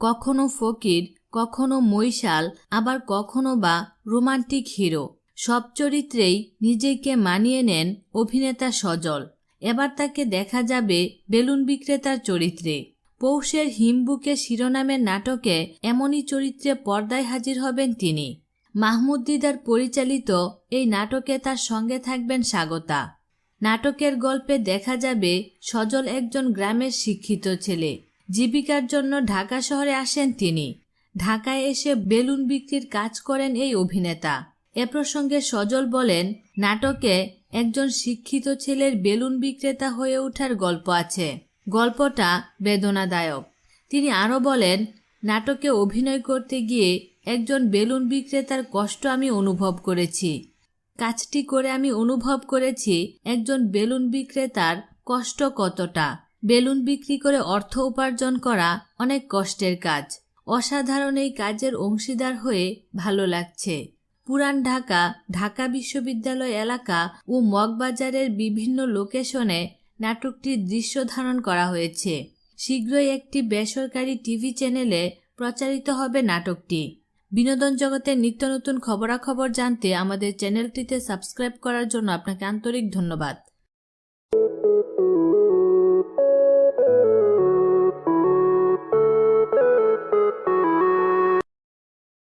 কখনো ফকির, কখনো মৈশাল, আবার কখনো বা রোমান্টিক হিরো। সব চরিত্রেই নিজেকে মানিয়ে নেন অভিনেতা সজল। এবার তাকে দেখা যাবে বেলুন বিক্রেতার চরিত্রে। পৌষের হিমবুকে শিরোনামের নাটকে এমনই চরিত্রে পর্দায় হাজির হবেন তিনি। মাহমুদ দিদার পরিচালিত এই নাটকে তার সঙ্গে থাকবেন স্বাগতা। নাটকের গল্পে দেখা যাবে সজল একজন গ্রামের শিক্ষিত ছেলে। জীবিকার জন্য ঢাকা শহরে আসেন তিনি। ঢাকায় এসে বেলুন বিক্রির কাজ করেন এই অভিনেতা। এ প্রসঙ্গে সজল বলেন, নাটকে একজন শিক্ষিত ছেলের বেলুন বিক্রেতা হয়ে ওঠার গল্প আছে। গল্পটা বেদনাদায়ক। তিনি আরও বলেন, নাটকে অভিনয় করতে গিয়ে একজন বেলুন বিক্রেতার কষ্ট আমি অনুভব করেছি। কাজটি করে আমি অনুভব করেছি একজন বেলুন বিক্রেতার কষ্ট কতটা। বেলুন বিক্রি করে অর্থ উপার্জন করা অনেক কষ্টের কাজ। অসাধারণ এই কাজের অংশীদার হয়ে ভালো লাগছে। পুরান ঢাকা ঢাকা বিশ্ববিদ্যালয় এলাকা ও মগবাজারের বিভিন্ন লোকেশনে নাটকটির দৃশ্য ধারণ করা হয়েছে। শীঘ্রই একটি বেসরকারি টিভি চ্যানেলে প্রচারিত হবে নাটকটি। বিনোদন জগতের নিত্য নতুন খবরাখবর জানতে আমাদের চ্যানেলটিতে সাবস্ক্রাইব করার জন্য আপনাকে আন্তরিক ধন্যবাদ।